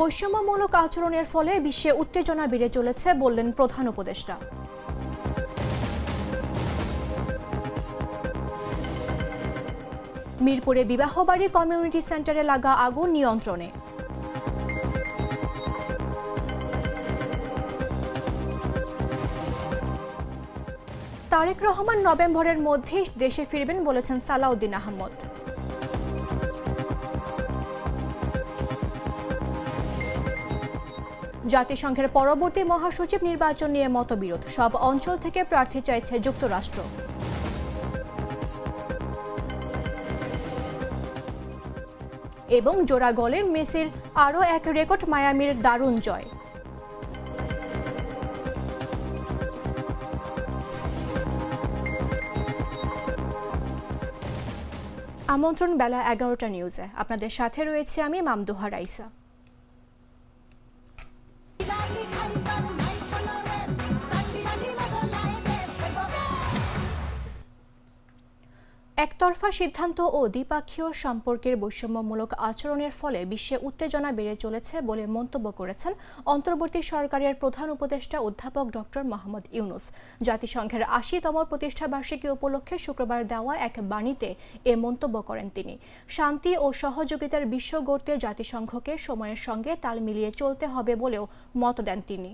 বৈষম্যমূলক আচরণের ফলে বিশ্বে উত্তেজনা বেড়ে চলেছে বললেন প্রধান উপদেষ্টা। মিরপুরে বিবাহবাড়ি কমিউনিটি সেন্টারে লাগা আগুন নিয়ন্ত্রণে। তারেক রহমান নভেম্বরের মধ্যেই দেশে ফিরবেন বলেছেন সালাউদ্দিন আহমদ। জাতিসংঘের পরবর্তী মহাসচিব নির্বাচন নিয়ে মতবিরোধ। সব অঞ্চল থেকে প্রার্থী চাইছে যুক্তরাষ্ট্র। এবং জোড়া গলে মেসির আরও এক রেকর্ড মায়ামির দারুণ জয়। আমন্ত্রণ বেলা এগারোটা নিউজে। আপনাদের সাথে রয়েছে আমি মামদুহা রাইসা। একতরফা সিদ্ধান্ত ও দ্বিপাক্ষীয় সম্পর্কের বৈষম্যমূলক আচরণের ফলে বিশ্বে উত্তেজনা বেড়ে চলেছে বলে মন্তব্য করেছেন অন্তর্বর্তী সরকারের প্রধান উপদেষ্টা অধ্যাপক ডক্টর মোহাম্মদ ইউনুস। জাতিসংঘের আশিতম প্রতিষ্ঠাবার্ষিকী উপলক্ষে শুক্রবার দেওয়া এক বাণীতে এ মন্তব্য করেন তিনি। শান্তি ও সহযোগিতার বিশ্ব গড়তে জাতিসংঘকে সময়ের সঙ্গে তাল মিলিয়ে চলতে হবে বলেও মত দেন তিনি।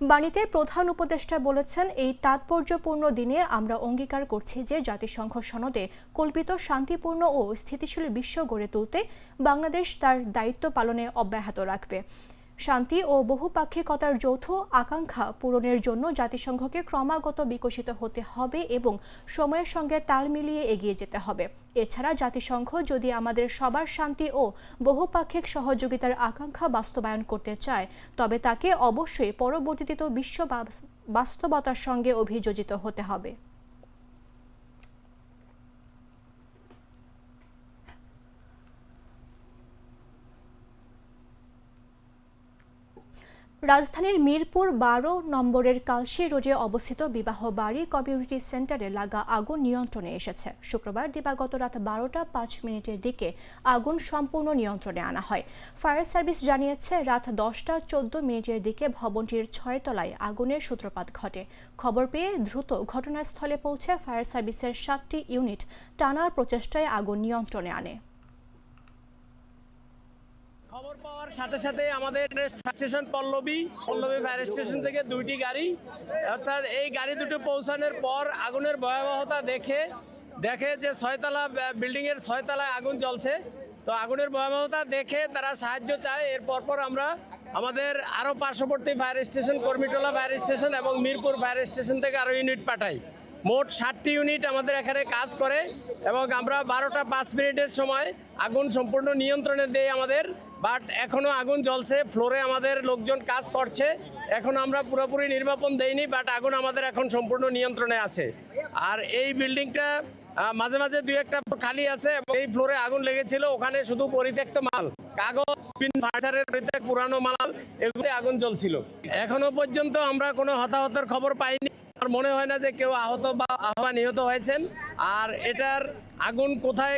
বাণীতে প্রধান উপদেষ্টা বলেছেন, এই তাৎপর্যপূর্ণ দিনে আমরা অঙ্গীকার করছি যে জাতিসংঘ সনদে কল্পিত শান্তিপূর্ণ ও স্থিতিশীল বিশ্ব গড়ে তুলতে বাংলাদেশ তার দায়িত্ব পালনে অব্যাহত রাখবে। শান্তি ও বহুপাক্ষিকতার যৌথ আকাঙ্ক্ষা পূরণের জন্য জাতিসংঘকে ক্রমাগত বিকশিত হতে হবে এবং সময়ের সঙ্গে তাল মিলিয়ে এগিয়ে যেতে হবে। এছাড়া জাতিসংঘ যদি আমাদের সবার শান্তি ও বহুপাক্ষিক সহযোগিতার আকাঙ্ক্ষা বাস্তবায়ন করতে চায়, তবে তাকে অবশ্যই পরবর্তীতে বিশ্ব বাস্তবতার সঙ্গে অভিযোজিত হতে হবে। রাজধানীর মিরপুর বারো নম্বরের কালশি রোডে অবস্থিত বিবাহ বাড়ি কমিউনিটি সেন্টারে লাগা আগুন নিয়ন্ত্রণে এসেছে। শুক্রবার দিবাগত রাত বারোটা পাঁচ মিনিটের দিকে আগুন সম্পূর্ণ নিয়ন্ত্রণে আনা হয়। ফায়ার সার্ভিস জানিয়েছে, রাত দশটা চোদ্দ মিনিটের দিকে ভবনটির ছয় তলায় আগুনের সূত্রপাত ঘটে। খবর পেয়ে দ্রুত ঘটনাস্থলে পৌঁছে ফায়ার সার্ভিসের সাতটি ইউনিট টানার প্রচেষ্টায় আগুন নিয়ন্ত্রণে আনে। খবর পাওয়ার সাথে সাথে আমাদের station Pallabi Pallabi fire station থেকে দুইটি গাড়ি। অর্থাৎ এই গাড়ি দুটো পৌঁছানোর পর আগুনের ভয়াবহতা দেখে দেখে যে ছয়তলা বিল্ডিং এর ছয়তলায় আগুন জ্বলছে। তো আগুনের ভয়াবহতা দেখে তারা সাহায্য চায়। এর পরপর আমরা আমাদের আরও পার্শ্ববর্তী fire station Kurmitola fire station এবং মিরপুর ফায়ার স্টেশন থেকে আরও ইউনিট পাঠাই। মোট ষাটটি ইউনিট আমাদের এখানে কাজ করে এবং আমরা বারোটা পাঁচ মিনিটের সময় আগুন সম্পূর্ণ নিয়ন্ত্রণে দেয় আমাদের বাট এখনও আগুন জ্বলছে, ফ্লোরে আমাদের লোকজন কাজ করছে। এখন আমরা পুরোপুরি নির্বাপন দেইনি, বাট আগুন আমাদের এখন সম্পূর্ণ নিয়ন্ত্রণে আছে। আর এই বিল্ডিংটা মাঝে মাঝে দুই একটা খালি আছে এই ফ্লোরে আগুন লেগেছিল, ওখানে শুধু পরিত্যক্ত মাল, কাগজ পুরানো মাল এগুলো আগুন জ্বলছিল। এখনও পর্যন্ত আমরা কোনো হতাহতের খবর পাইনি। আমার মনে হয় না যে কেউ আহত বা আহ্বা নিহত হয়েছেন। আর এটার আগুন কোথায়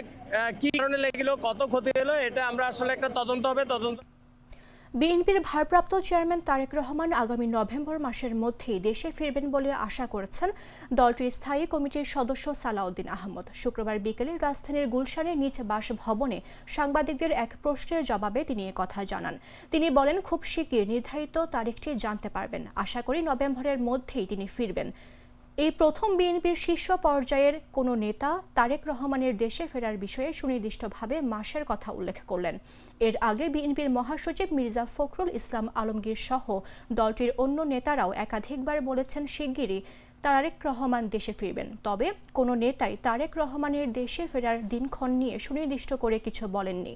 কি কারণে লেগেলো, কত ক্ষতি হলো, এটা আমরা আসলে একটা তদন্ত হবে, তদন্ত বিএনপির ভারপ্রাপ্ত চেয়ারম্যান তারেক রহমান আগামী নভেম্বর মাসের মধ্যেই দেশে ফিরবেন বলে আশা করেছেন দলটির স্থায়ী কমিটির সদস্য সালাউদ্দিন আহমদ। শুক্রবার বিকেলে রাজধানীর গুলশানের নিজ বাসভবনে সাংবাদিকদের এক প্রশ্নের জবাবে তিনি কথা জানান। তিনি বলেন, খুব শিগগির নির্ধারিত তারিখটি জানতে পারবেন। আশা করি নভেম্বরের মধ্যেই তিনি ফিরবেন। এই প্রথম বিএনপির শীর্ষ পর্যায়ের কোনো নেতা তারেক রহমানের দেশে ফেরার বিষয়ে সুনির্দিষ্টভাবে মাসের কথা উল্লেখ করলেন। এর আগে বিএনপির মহাসচিব মির্জা ফখরুল ইসলাম আলমগীর সহ দলটির অন্য নেতারাও একাধিকবার বলেছেন, শিগগিরই তারেক রহমান দেশে ফিরবেন। তবে কোনো নেতাই তারেক রহমানের দেশে ফেরার দিনক্ষণ নিয়ে সুনির্দিষ্ট করে কিছু বলেননি।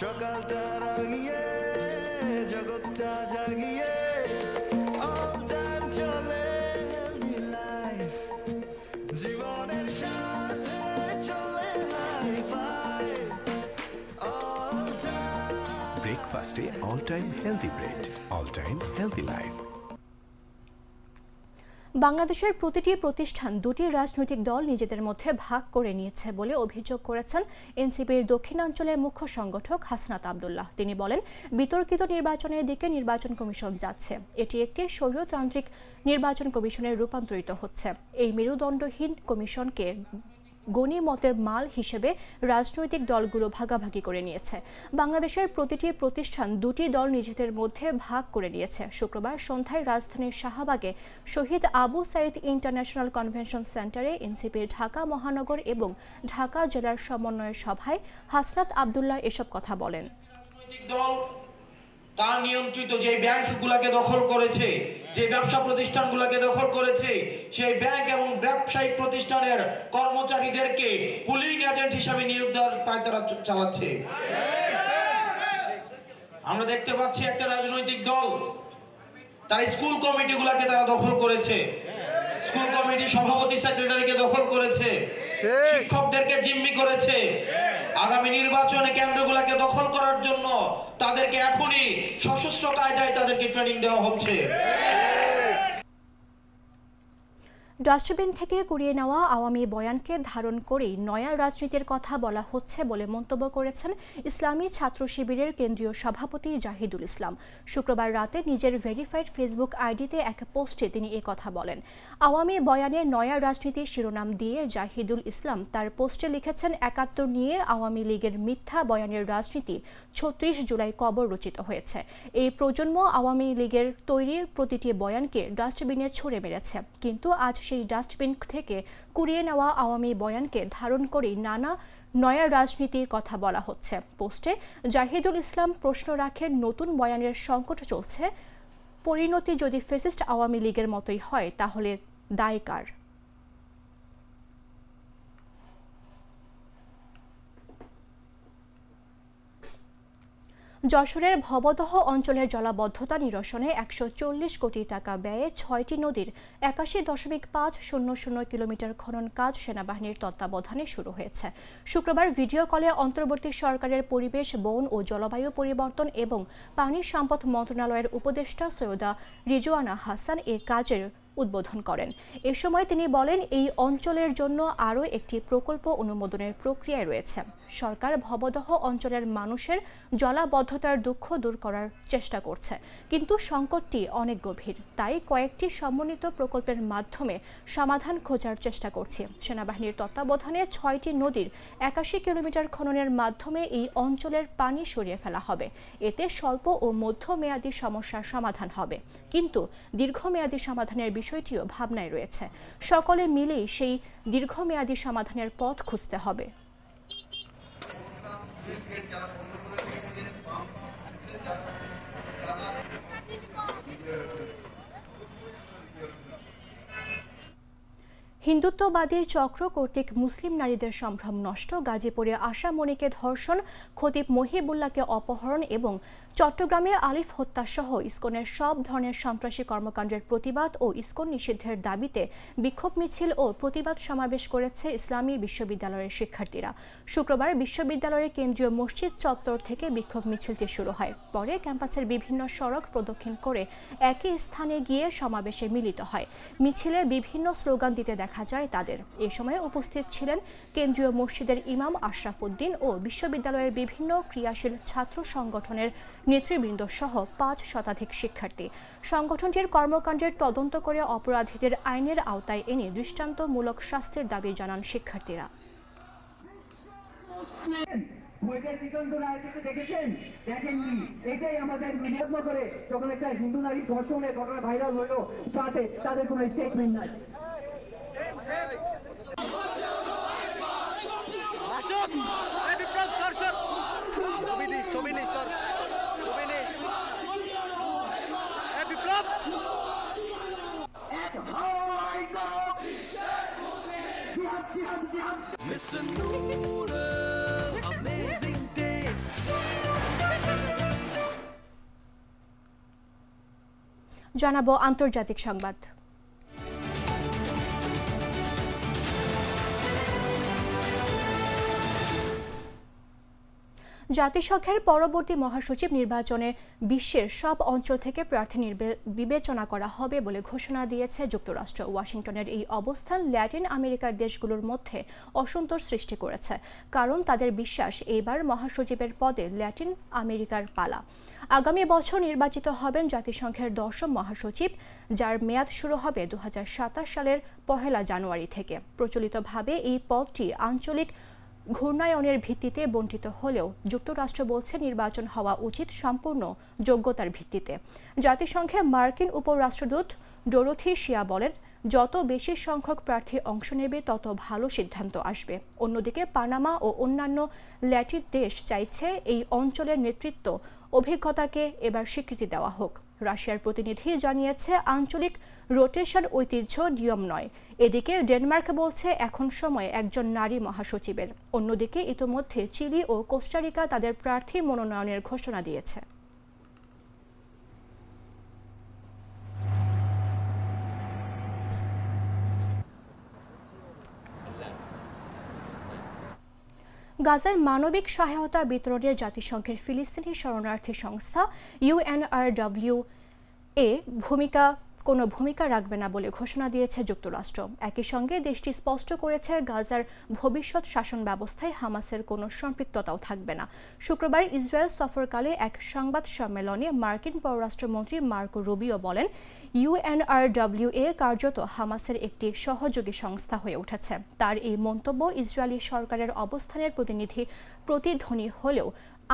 সকালটা রাগিয়ে জগৎটা জাগিয়ে, all time চলে life জীবনের সাথে চলে ব্রেকফাস্টে all time healthy bread all time healthy life বাংলাদেশের প্রতিটি প্রতিষ্ঠান দুটি রাজনৈতিক দল নিজেদের মধ্যে ভাগ করে নিয়েছে বলে অভিযোগ করেছেন এনসিপির দক্ষিণাঞ্চলের মুখ্য সংগঠক হাসনাত আবদুল্লাহ। তিনি বলেন, বিতর্কিত নির্বাচনের দিকে নির্বাচন কমিশন যাচ্ছে। এটি একটি স্বৈরতান্ত্রিক নির্বাচন কমিশনের রূপান্তরিত হচ্ছে। এই মেরুদণ্ডহীন কমিশনকে গণিমতের মাল হিসেবে রাজনৈতিক দলগুলো ভাগাভাগি করে নিয়েছে। বাংলাদেশের প্রতিটি প্রতিষ্ঠান দুটি দল নিজেদের মধ্যে ভাগ করে নিয়েছে। শুক্রবার সন্ধ্যায় রাজধানীর শাহবাগে শহীদ আবু সাইদ ইন্টারন্যাশনাল কনভেনশন সেন্টারে এনসিপির ঢাকা মহানগর এবং ঢাকা জেলার সমন্বয় সভায় হাসনাত আবদুল্লাহ এসব কথা বলেন। দল তার নিয়ন্ত্রিত যে ব্যাংকগুলোকে দখল করেছে যে ব্যবসা প্রতিষ্ঠানগুলোকে দখল করেছে সেই ব্যাংক এবং ব্যবসায়িক প্রতিষ্ঠানের কর্মচারীদেরকে পুলিং এজেন্ট হিসাবে নিয়োগ দেওয়ার পায় তারা চালাচ্ছে। আমরা দেখতে পাচ্ছি একটা রাজনৈতিক দল তার স্কুল কমিটিগুলোকে তারা দখল করেছে। স্কুল কমিটি সভাপতি সেক্রেটারিকে দখল করেছে। শিক্ষকদেরকে জিম্মি করেছে। আগামী নির্বাচনে কেন্দ্রগুলোকে দখল করার জন্য তাদেরকে এখনই সশস্ত্র কায়দায় তাদেরকে ট্রেনিং দেওয়া হচ্ছে। ডাস্টবিন থেকে কুড়িয়ে নেওয়া আওয়ামী বয়ানকে ধারণ করেই নয়া রাজনীতির কথা বলা হচ্ছে বলে মন্তব্য করেছেন ইসলামী ছাত্র শিবিরের কেন্দ্রীয় সভাপতি জাহিদুল ইসলাম। শুক্রবার রাতে নিজের ভেরিফাইড ফেসবুক আইডিতে এক পোস্টে তিনি এ কথা বলেন। আওয়ামী বয়ানে নয়া রাজনীতি শিরোনাম দিয়ে জাহিদুল ইসলাম তার পোস্টে লিখেছেন, একাত্তর নিয়ে আওয়ামী লীগের মিথ্যা বয়ানের রাজনীতি ছত্রিশ জুলাই কবর রচিত হয়েছে। এই প্রজন্ম আওয়ামী লীগের তৈরি প্রতিটি বয়ানকে ডাস্টবিনে ছুড়ে মেরেছে। কিন্তু আজ সেই ডাস্টবিন থেকে কুড়িয়ে নেওয়া আওয়ামী বয়ানকে ধারণ করেই নানা নয়া রাজনীতির কথা বলা হচ্ছে। পোস্টে জাহিদুল ইসলাম প্রশ্ন রাখেন, নতুন বয়ানের সংকট চলছে। পরিণতি যদি ফেসিস্ট আওয়ামী লীগের মতোই হয়, তাহলে দায় কার? যশোরের ভবদহ অঞ্চলের জলাবদ্ধতা নিরসনে একশো চল্লিশ কোটি টাকা ব্যয়ে ছয়টি নদীর একাশি দশমিক পাঁচ শূন্য শূন্য কিলোমিটার খনন কাজ সেনাবাহিনীর তত্ত্বাবধানে শুরু হয়েছে। শুক্রবার ভিডিও কলে অন্তর্বর্তী সরকারের পরিবেশ, বন ও জলবায়ু পরিবর্তন এবং পানি সম্পদ মন্ত্রণালয়ের উপদেষ্টা সৈয়দা রিজওয়ানা হাসান এ কাজের উদ্বোধন করেন। এ সময় তিনি বলেন, এই অঞ্চলের জন্য আরও একটি প্রকল্প অনুমোদনের প্রক্রিয়ায় রয়েছে। সরকার ভবদহ অঞ্চলের মানুষের জলাবদ্ধতার দুঃখ দূর করার চেষ্টা করছে। কিন্তু সংকটটি অনেক গভীর। তাই কয়েকটি সমন্বিত প্রকল্পের মাধ্যমে সমাধান খোঁজার চেষ্টা করছে। সেনাবাহিনীর তত্ত্বাবধানে ছয়টি নদীর একাশি কিলোমিটার খননের মাধ্যমে এই অঞ্চলের পানি সরিয়ে ফেলা হবে। এতে স্বল্প ও মধ্যমেয়াদী সমস্যার সমাধান হবে। কিন্তু দীর্ঘমেয়াদী সমাধানের বিষয়টিও ভাবনায় রয়েছে। সকলে মিলেই সেই দীর্ঘমেয়াদী সমাধানের পথ খুঁজতে হবে। হিন্দুত্ববাদী চক্র কর্তৃক মুসলিম নারীদের সম্ভ্রম নষ্ট, গাজীপুরে আশা মনিকে ধর্ষণ, খতিব মহিবুল্লাহকে অপহরণ এবং চট্টগ্রামে আলিফ হত্যাসহ ইসকনের সব ধরনের সন্ত্রাসী কর্মকাণ্ডের প্রতিবাদ ও ইসকন নিষিদ্ধের দাবিতে বিক্ষোভ মিছিল ও প্রতিবাদ সমাবেশ করেছে ইসলামী বিশ্ববিদ্যালয়ের শিক্ষার্থীরা। শুক্রবার বিশ্ববিদ্যালয়ের কেন্দ্রীয় মসজিদ চত্বর থেকে বিক্ষোভ মিছিলটি শুরু হয়। পরে ক্যাম্পাসের বিভিন্ন সড়ক প্রদক্ষিণ করে একই স্থানে গিয়ে সমাবেশে মিলিত হয়। মিছিলে বিভিন্ন স্লোগান দিতে দেখা যায় তাদের। এ সময় উপস্থিত ছিলেন কেন্দ্রীয় মসজিদের ইমাম আশরাফ উদ্দিন ও বিশ্ববিদ্যালয়ের বিভিন্ন ক্রিয়াশীল ছাত্র সংগঠনের নেতৃবৃন্দ সহ পাঁচ শতাধিক শিক্ষার্থী। সংগঠনটির কর্মকাণ্ডের তদন্ত করে অপরাধীদের আইনের আওতায় এনে দৃষ্টান্তমূলক শাস্তির দাবি জানান শিক্ষার্থীরা। দেখেছেন? দেখেননি এটাই আমাদের বিনিয়োগ করে যখন একটা হিন্দু নারী ধর্ষণের ঘটনা ভাইরাল হলো তাদের কোনো স্টেটমেন্ট নাই। Mr. Noodle, amazing taste. জানাব আন্তর্জাতিক সংবাদ জাতিসংঘের পরবর্তী মহাসচিব নির্বাচনে বিশ্বের সব অঞ্চল থেকে প্রার্থী বিবেচনা করা হবে বলে ঘোষণা দিয়েছে যুক্তরাষ্ট্র। ওয়াশিংটনের এই অবস্থান ল্যাটিন আমেরিকার দেশগুলোর মধ্যে অসন্তোষ সৃষ্টি করেছে, কারণ তাদের বিশ্বাস এইবার মহাসচিবের পদে ল্যাটিন আমেরিকার পালা। আগামী বছর নির্বাচিত হবেন জাতিসংঘের দশম মহাসচিব, যার মেয়াদ শুরু হবে দু হাজার সাতাশ সালের পহেলা জানুয়ারি থেকে। প্রচলিতভাবে এই পদটি আঞ্চলিক ঘূর্ণায়নের ভিত্তিতে বণ্টিত হলেও যুক্তরাষ্ট্র বলছে নির্বাচন হওয়া উচিত সম্পূর্ণ যোগ্যতার ভিত্তিতে। জাতিসংঘে মার্কিন উপরাষ্ট্রদূত ডোরোথি শিয়া বলেন, যত বেশি সংখ্যক প্রার্থী অংশ নেবে, তত ভালো সিদ্ধান্ত আসবে। অন্যদিকে পানামা ও অন্যান্য ল্যাটিন দেশ চাইছে এই অঞ্চলের নেতৃত্ব অভিজ্ঞতাকে এবার স্বীকৃতি দেওয়া হোক। রাশিয়ার প্রতিনিধি জানিয়েছে, আঞ্চলিক রোটেশন ঐতিহ্য নিয়ম নয়। এদিকে ডেনমার্ক বলছে, এখন সময় একজন নারী মহাসচিবের। অন্যদিকে ইতোমধ্যে চিলি ও কোস্টারিকা তাদের প্রার্থী মনোনয়নের ঘোষণা দিয়েছে। গাজায় মানবিক সহায়তা বিতরণের জাতিসংঘের ফিলিস্তিনি শরণার্থী সংস্থা ইউএনআরডব্লিউ এ ভূমিকা কোনো ভূমিকা রাখবে না বলে ঘোষণা দিয়েছে যুক্তরাষ্ট্র। একই সঙ্গে দেশটি স্পষ্ট করেছে গাজার ভবিষ্যৎ শাসন ব্যবস্থায় হামাসের কোনো সম্পৃক্ততাও থাকবে না। শুক্রবার ইসরায়েল সফরকালে এক সংবাদ সম্মেলনে মার্কিন পররাষ্ট্রমন্ত্রী মার্কো রুবিও বলেন ইউএনআরডব্লিউ এ কার্যত হামাসের একটি সহযোগী সংস্থা হয়ে উঠেছে। তার এই মন্তব্য ইসরায়েলি সরকারের অবস্থানের প্রতিনিধি প্রতিধ্বনি হলেও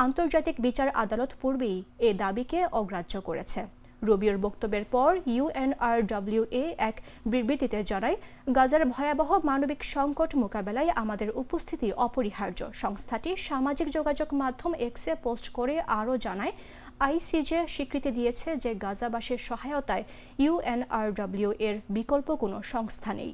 আন্তর্জাতিক বিচার আদালত পূর্বেই এ দাবিকে অগ্রাহ্য করেছে। রবির বক্তব্যের পর ইউএনআরডব্লিউএ এক বিবৃতিতে জানায়, গাজার ভয়াবহ মানবিক সংকট মোকাবেলায় আমাদের উপস্থিতি অপরিহার্য। সংস্থাটি সামাজিক যোগাযোগ মাধ্যম এক্সে পোস্ট করে আরও জানায়, আইসিজে স্বীকৃতি দিয়েছে যে গাজাবাসীর সহায়তায় ইউএনআরডব্লিউ এর বিকল্প কোনো সংস্থা নেই।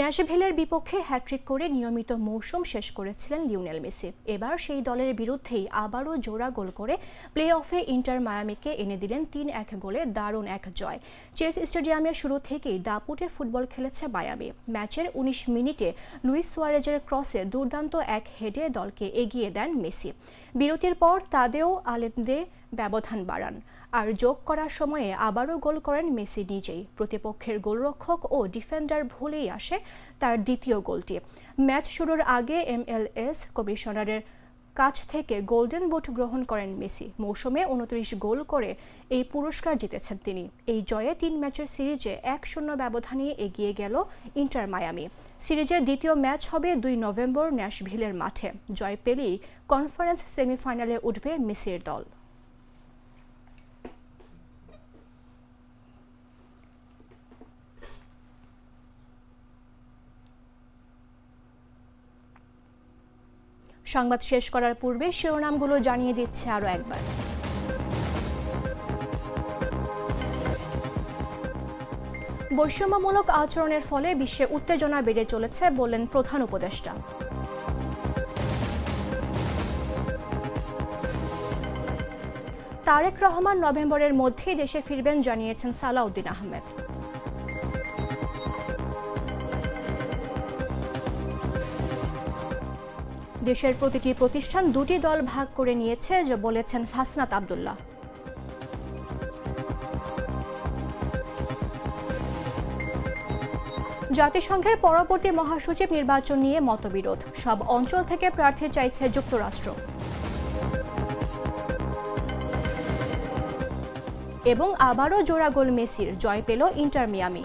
ন্যাশভিলের বিপক্ষে হ্যাট্রিক করে নিয়মিত মৌসুম শেষ করেছিলেন লিওনেল মেসি। এবার সেই দলের বিরুদ্ধেই আবারও জোড়া গোল করে প্লে অফে ইন্টার মায়ামিকে এনে দিলেন তিন এক গোলে দারুণ এক জয়। চেস স্টেডিয়ামের শুরু থেকেই দাপুটে ফুটবল খেলেছে মায়ামি। ম্যাচের উনিশ মিনিটে লুইস সুয়ারেজের ক্রসে দুর্দান্ত এক হেডে দলকে এগিয়ে দেন মেসি। বিরতির পর তাদেও আলেন্দে ব্যবধান বাড়ান। আর যোগ করার সময়ে আবারও গোল করেন মেসি নিজেই। প্রতিপক্ষের গোলরক্ষক ও ডিফেন্ডার ভুলেই আসে তার দ্বিতীয় গোলটি। ম্যাচ শুরুর আগে এমএলএস কমিশনারের কাছ থেকে গোল্ডেন বুট গ্রহণ করেন মেসি। মৌসুমে উনত্রিশ গোল করে এই পুরস্কার জিতেছেন তিনি। এই জয়ে তিন ম্যাচের সিরিজে এক শূন্য ব্যবধানে এগিয়ে গেল ইন্টার মায়ামি। সিরিজের দ্বিতীয় ম্যাচ হবে দুই নভেম্বর ন্যাশভিলের মাঠে। জয় পেলেই কনফারেন্স সেমিফাইনালে উঠবে মেসির দল। সংবাদ শেষ করার পূর্বে শিরোনামগুলো জানিয়ে দিচ্ছে আরও একবার। বৈষম্যমূলক আচরণের ফলে বিশ্বে উত্তেজনা বেড়ে চলেছে বললেন প্রধান উপদেষ্টা। তারেক রহমান নভেম্বরের মধ্যেই দেশে ফিরবেন জানিয়েছেন সালাউদ্দিন আহমেদ। দেশের প্রতিটি প্রতিষ্ঠান দুটি দল ভাগ করে নিয়েছে যা বলেছেন হাসনাত আবদুল্লাহ। জাতিসংঘের পরবর্তী মহাসচিব নির্বাচন নিয়ে মতবিরোধ। সব অঞ্চল থেকে প্রার্থী চাইছে যুক্তরাষ্ট্র। এবং আবারও জোড়া গোল মেসির জয় পেল ইন্টার মিয়ামি।